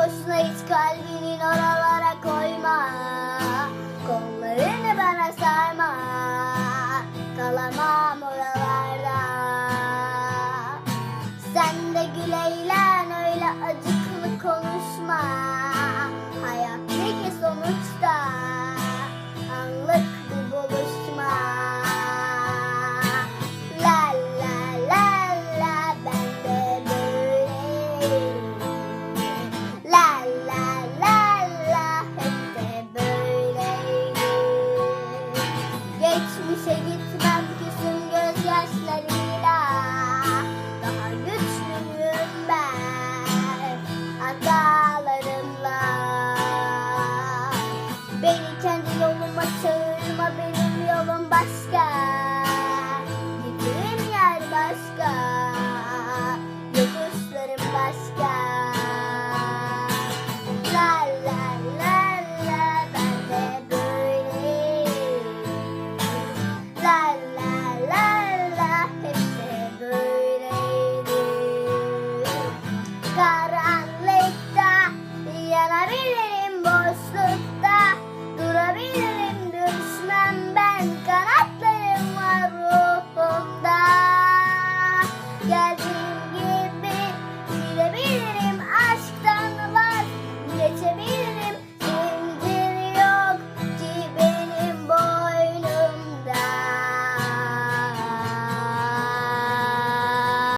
Boşuna hiç kalbinin oralara koyma. Kollarını bana sarma. Kalamam oralarda. Sen de gül eğlen öyle acıklı konuşma. 你谁一次？